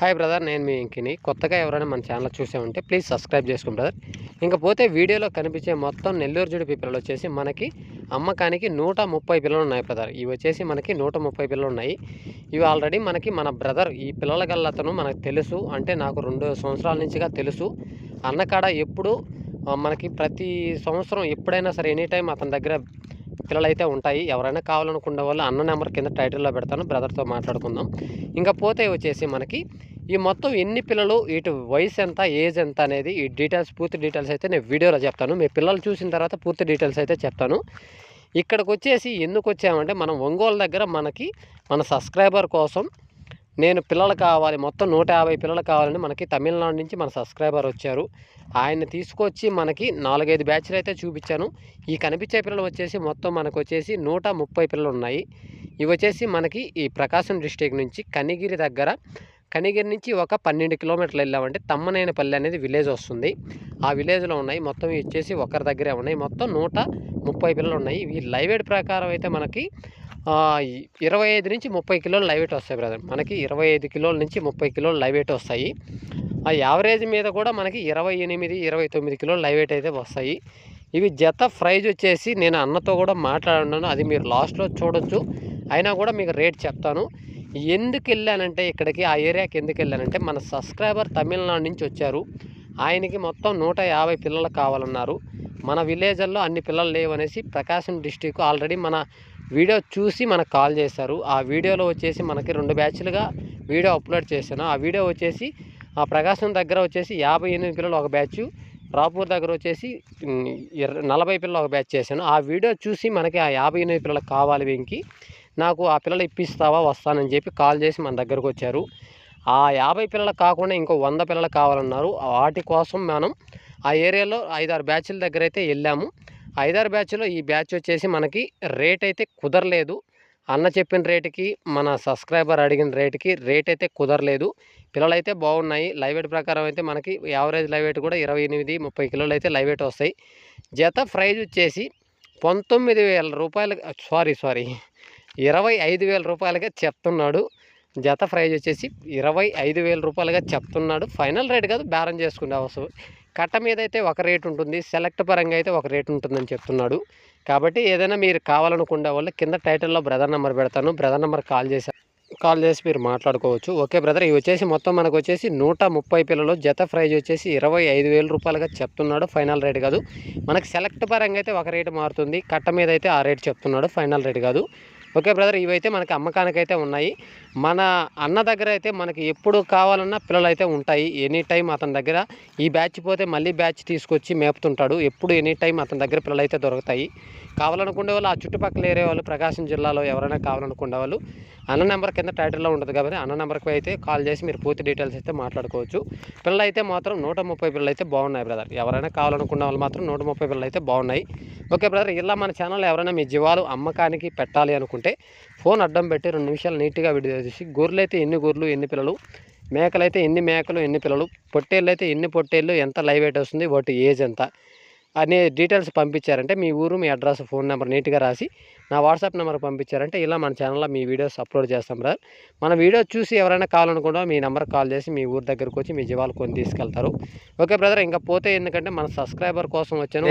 Hi brother నేను మీ ఇంకిని కొత్తగా ఎవరైనా మన ఛానల్ చూసే ఉంటే ప్లీజ్ సబ్స్క్రైబ్ చేసుకోండి బ్రదర్ ఇంకపోతే వీడియోలో కనిపించే మొత్తం నెల్లూరు జుడి పిల్లలు వచ్చేసి మనకి అమ్మకానికి నూట ముప్పై పిల్లలు ఉన్నాయి బ్రదర్ ఇవి వచ్చేసి మనకి నూట ముప్పై పిల్లలు ఉన్నాయి. ఇవి ఆల్రెడీ మనకి మన బ్రదర్ ఈ పిల్లల గల్లతను మనకు తెలుసు. అంటే నాకు రెండు సంవత్సరాల నుంచిగా తెలుసు. అన్నకాడ ఎప్పుడు మనకి ప్రతి సంవత్సరం ఎప్పుడైనా సరే ఎనీ టైం అతని దగ్గర పిల్లలు అయితే ఉంటాయి. ఎవరైనా కావాలనుకున్న వాళ్ళు అన్న నెంబర్ కింద టైటిల్లో పెడతాను. బ్రదర్తో మాట్లాడుకుందాం. ఇంకా పోతే వచ్చేసి మనకి ఈ మొత్తం ఎన్ని పిల్లలు ఇటు వయసు ఎంత ఏజ్ ఎంత అనేది ఈ డీటెయిల్స్ పూర్తి డీటెయిల్స్ అయితే నేను వీడియోలో చెప్తాను. మీ పిల్లలు చూసిన తర్వాత పూర్తి డీటెయిల్స్ అయితే చెప్తాను. ఇక్కడికి వచ్చేసి ఎందుకు వచ్చామంటే మనం ఒంగోలు దగ్గర మనకి మన సబ్స్క్రైబర్ కోసం నేను పిల్లలు కావాలి మొత్తం నూట యాభై పిల్లలు కావాలని మనకి తమిళనాడు నుంచి మన సబ్స్క్రైబర్ వచ్చారు. ఆయన తీసుకొచ్చి మనకి నాలుగైదు బ్యాచ్లు అయితే చూపించాను. ఈ కనిపించే పిల్లలు వచ్చేసి మొత్తం మనకు వచ్చేసి నూట ముప్పై పిల్లలు ఉన్నాయి. ఇవి వచ్చేసి మనకి ఈ ప్రకాశం డిస్టిక్ నుంచి కనిగిరి దగ్గర కనిగిరి నుంచి ఒక పన్నెండు కిలోమీటర్లు వెళ్ళామంటే తమ్మనేనపల్లి అనేది విలేజ్ వస్తుంది. ఆ విలేజ్లో ఉన్నాయి. మొత్తం వచ్చేసి ఒకరి దగ్గరే ఉన్నాయి. మొత్తం నూట ముప్పై పిల్లలు ఉన్నాయి. ఈ లైవ్ ప్రకారం అయితే మనకి ఇరవై ఐదు నుంచి ముప్పై కిలోలు లైవ్ వస్తాయి బ్రదర్. మనకి ఇరవై ఐదు కిలోల నుంచి ముప్పై కిలోలు లైవ్ వస్తాయి. ఆ యావరేజ్ మీద కూడా మనకి ఇరవై ఎనిమిది ఇరవై తొమ్మిది కిలోలు లైవ్ అయితే వస్తాయి. ఇవి జత ప్రైజ్ వచ్చేసి నేను అన్నతో కూడా మాట్లాడున్నాను. అది మీరు లాస్ట్లో చూడొచ్చు. అయినా కూడా మీకు రేట్ చెప్తాను. ఎందుకు వెళ్ళానంటే ఇక్కడికి? ఆ ఏరియాకి ఎందుకు వెళ్ళానంటే మన సబ్స్క్రైబర్ తమిళనాడు నుంచి వచ్చారు. ఆయనకి మొత్తం నూట యాభై పిల్లలు కావాలన్నారు. మన విలేజ్ల్లో అన్ని పిల్లలు లేవనేసి ప్రకాశం డిస్టిక్ ఆల్రెడీ మన వీడియో చూసి మనకు కాల్ చేశారు. ఆ వీడియోలో వచ్చేసి మనకి రెండు బ్యాచ్లుగా వీడియో అప్లోడ్ చేశాను. ఆ వీడియో వచ్చేసి ఆ ప్రకాశం దగ్గర వచ్చేసి యాభై ఎనిమిది పిల్లలు ఒక బ్యాచ్ రాపూర్ దగ్గర వచ్చేసి ఇర- నలభై పిల్లలు ఒక బ్యాచ్ చేశాను. ఆ వీడియో చూసి మనకి ఆ యాభై ఎనిమిది పిల్లలు కావాలి వెంకి నాకు ఆ పిల్లలు ఇప్పిస్తావా వస్తానని చెప్పి కాల్ చేసి మన దగ్గరకు వచ్చారు. ఆ యాభై పిల్లలు కాకుండా ఇంకో వంద పిల్లలు కావాలన్నారు. వాటి కోసం మనం ఆ ఏరియాలో ఐదారు బ్యాచ్ల దగ్గర అయితే వెళ్ళాము. ఐదారు బ్యాచ్లో ఈ బ్యాచ్ వచ్చేసి మనకి రేట్ అయితే కుదరలేదు. అన్న చెప్పిన రేటుకి మన సబ్స్క్రైబర్ అడిగిన రేటుకి రేట్ అయితే కుదరలేదు. పిల్లలు అయితే బాగున్నాయి. లైవ్ వెయిట్ ప్రకారం అయితే మనకి యావరేజ్ లైవ్ వెయిట్ కూడా ఇరవై ఎనిమిది ముప్పై కిలోలు అయితే లైవ్ వెయిట్ వస్తాయి. జత ప్రైజ్ వచ్చేసి పంతొమ్మిది వేల రూపాయలు సారీ సారీ ఇరవై ఐదు వేల రూపాయలుగా చెప్తున్నాడు. జత ప్రైజ్ వచ్చేసి ఇరవై ఐదు వేల రూపాయలుగా చెప్తున్నాడు. ఫైనల్ రేట్ కాదు బేరం చేసుకునే అవసరం కట్ట మీద అయితే ఒక రేట్ ఉంటుంది సెలెక్ట్ పరంగా అయితే ఒక రేట్ ఉంటుందని చెప్తున్నాడు. కాబట్టి ఏదైనా మీరు కావాలనుకునే వాళ్ళు కింద టైటిల్లో బ్రదర్ నెంబర్ పెడతాను. బ్రదర్ నెంబర్ కాల్ చేసి కాల్ చేసి మీరు మాట్లాడుకోవచ్చు. ఓకే బ్రదర్ ఇవి వచ్చేసి మొత్తం మనకు వచ్చేసి నూట ముప్పై పిల్లలు జత ప్రైజ్ వచ్చేసి ఇరవై ఐదు వేల రూపాయలుగా చెప్తున్నాడు. ఫైనల్ రేట్ కాదు. మనకి సెలెక్ట్ పరంగా అయితే ఒక రేటు మారుతుంది. కట్ట మీద అయితే ఆ రేట్ చెప్తున్నాడు. ఫైనల్ రేట్ కాదు. ఓకే బ్రదర్ ఇవైతే మనకి అమ్మకానికైతే ఉన్నాయి. మన అన్న దగ్గర అయితే మనకి ఎప్పుడు కావాలన్నా పిల్లలు అయితే ఉంటాయి. ఎనీ టైం అతని దగ్గర ఈ బ్యాచ్ పోతే మళ్ళీ బ్యాచ్ తీసుకొచ్చి మేపుతుంటాడు. ఎప్పుడు ఎనీ టైం అతని దగ్గర పిల్లలు అయితే దొరుకుతాయి. కావాలనుకునే వాళ్ళు ఆ చుట్టుపక్కల ఏరే వాళ్ళు ప్రకాశం జిల్లాలో ఎవరైనా కావాలనుకునే వాళ్ళు అన్న నెంబర్ కింద టైటిల్లో ఉంటుంది కాబట్టి అన్న నెంబర్కి అయితే కాల్ చేసి మీరు పూర్తి డీటెయిల్స్ అయితే మాట్లాడుకోవచ్చు. పిల్లలు అయితే మాత్రం నూట ముప్పై పిల్లలు అయితే బాగున్నాయి బ్రదర్. ఎవరైనా కావాలనుకున్న వాళ్ళు మాత్రం నూట ముప్పై పిల్లలు అయితే బాగున్నాయి. ఓకే బ్రదర్ ఇలా మన ఛానల్ ఎవరైనా మీ జీవాలు అమ్మకానికి పెట్టాలి అనుకుంటే ఫోన్ అడ్డం పెట్టి రెండు నిమిషాలు నీట్గా వీడియో తీసి గొర్రెలు అయితే ఎన్ని గొర్రెలు ఎన్ని పిల్లలు మేకలు అయితే ఎన్ని మేకలు ఎన్ని పిల్లలు పొట్టేళ్ళు అయితే ఎన్ని పొట్టేళ్ళు ఎంత లైవ్ వెయిట్ వస్తుంది వాటి ఏజ్ ఎంత అనే డీటెయిల్స్ పంపించారంటే మీ ఊరు మీ అడ్రస్ ఫోన్ నెంబర్ నీట్గా రాసి నా వాట్సాప్ నెంబర్ పంపించారంటే ఇలా మన ఛానల్లో మీ వీడియోస్ అప్లోడ్ చేస్తాం బ్రదర్ మన వీడియో చూసి ఎవరైనా కావాలనుకుంటే మీ నెంబర్ కాల్ చేసి మీ ఊరు దగ్గరకు వచ్చి మీ జీవాలు కొని తీసుకెళ్తారు ఓకే బ్రదర్ ఇంకా పోతే ఎందుకంటే మన సబ్స్క్రైబర్ కోసం వచ్చాను.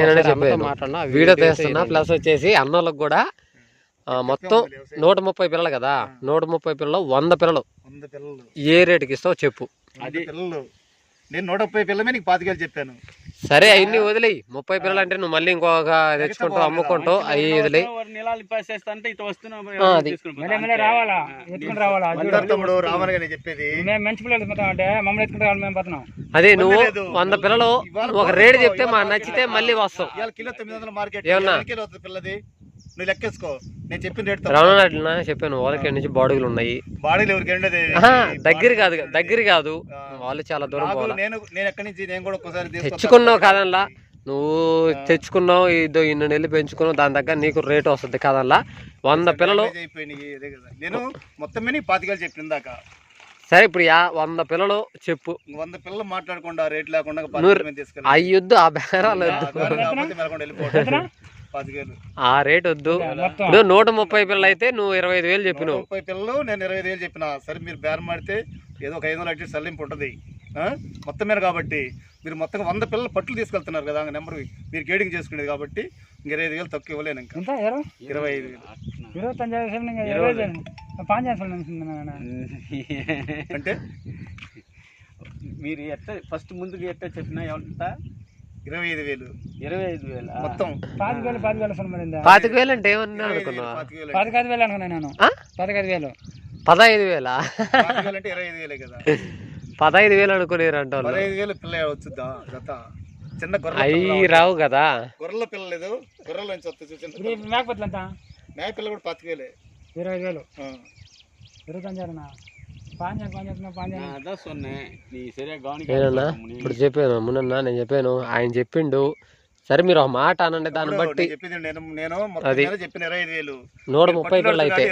మాట్లాడినా వీడియో. ప్లస్ వచ్చేసి అన్నోళ్ళకి కూడా మొత్తం నూట ముప్పై పిల్లలు కదా? నూట ముప్పై పిల్లలు వంద పిల్లలు. వంద పిల్లలు. ఏ రేటుకి ఇస్తావు చెప్పు. అది పిల్లలు. నేను నూట ముప్పై పిల్లమే నీకు పాతికేలు చెప్పాను. సరే అవన్నీ వదిలేయి. ముప్పై పిల్లలు అంటే నువ్వు మళ్ళీ ఇంకొక తెచ్చుకుంటావు అమ్ముకుంటావు అవి వదిలేయి. ఆ, అది. నువ్వు. వంద పిల్లలు ఒక రేటు చెప్తే మా నచ్చితే మళ్ళీ వస్తావు. వందల ఏమన్నా? నువ్వు లెక్కేసుకో. నేను చెప్పిన రేట్ రమణ చెప్పాను. వాళ్ళకి నుంచి బాడుగులు ఉన్నాయి? బాడీలు ఎవరికి ఉండేది? దగ్గర కాదు దగ్గర కాదు. వాళ్ళు చాలా దూరం పోవాలి? నేను నేను ఎక్కడి నుంచి నేను కూడా ఒక్కసారి తీసుకొస్తా. తెచ్చుకున్నావు కాదనలా? నువ్వు తెచ్చుకున్నావు ఇదో ఇన్ని నెలలు పెంచుకున్నావు దాని దగ్గర నీకు రేటు వస్తుంది కాదనలా? వంద పిల్లలు. నేను మొత్తం మీద పాతికేలు చెప్పిన సరే ఇప్పుడు యా వంద పిల్లలు చెప్పు. వంద పిల్లలు మాట్లాడకుండా రేట్ లేకుండా అయ్యొద్దు ఆ బేరాలు ఆ రేట్ వద్దు. నూట ముప్పై పిల్లలు అయితే నువ్వు ఇరవై ఐదు వేలు నూట చెప్పినావు ముప్పై పిల్లలు నేను ఇరవై ఐదు వేలు చెప్పిన. సరే మీరు బేరం మాడితే ఏదో ఒక ఐదు వందలు అట్టి సల్లింపు ఉంటుంది. ఆ? మొత్తం మీద కాబట్టి మీరు మొత్తం వంద పిల్లలు పట్లు తీసుకెళ్తున్నారు కదా ఆ నెంబర్ మీరు గేడింగ్ చేసుకునేది కాబట్టి ఇంక ఇరవై ఐదు వేలు తక్కువ ఇవ్వలేను ఇంకా. ఎంత? ఇరవై? ఐదు వేలు. అంటే? మీరు ఎట్ట ఫస్ట్ ముందుకు ఎట్ట చెప్పినా ఎంత? ఇరవై ఐదు వేలు. ఇరవై ఐదు వేల? మొత్తం. పాతిక వేలు పాతిక వేలు మరి ఇందా. పాతిక వేలు అంటే ఏమన్నా అనుకున్నావా? పాతిక వేలు. పాతిక ఐదు వేలు అనుకున్నాను నేను. ఆ? పాతిక ఐదు వేలు. పదహైదు వేలా? అంటే- ఇరవై ఐదు వేలే కదా. పదహైదు వేలు అనుకునేరంట వాళ్ళు పదహైదు వేలు పిల్ల వచ్చుద్దా? జత. చిన్న అవి పిల్ల రావు కదా. గొర్రెల పిల్ల లేదు. గొర్రెల నుంచి వస్తుంది చిన్న మేకపోతులు ఎంత? మేక పిల్ల కూడా పాతిక వేలే. ఇరవై వేలు. ఇరవై ఇప్పుడు చెప్పాను మునన్నా నేను చెప్పాను ఆయన చెప్పిండు. సరే మీరు ఒక మాట అనండి దాన్ని బట్టి. అది. వేలు. నూట ముప్పై పిల్లలు అయితే.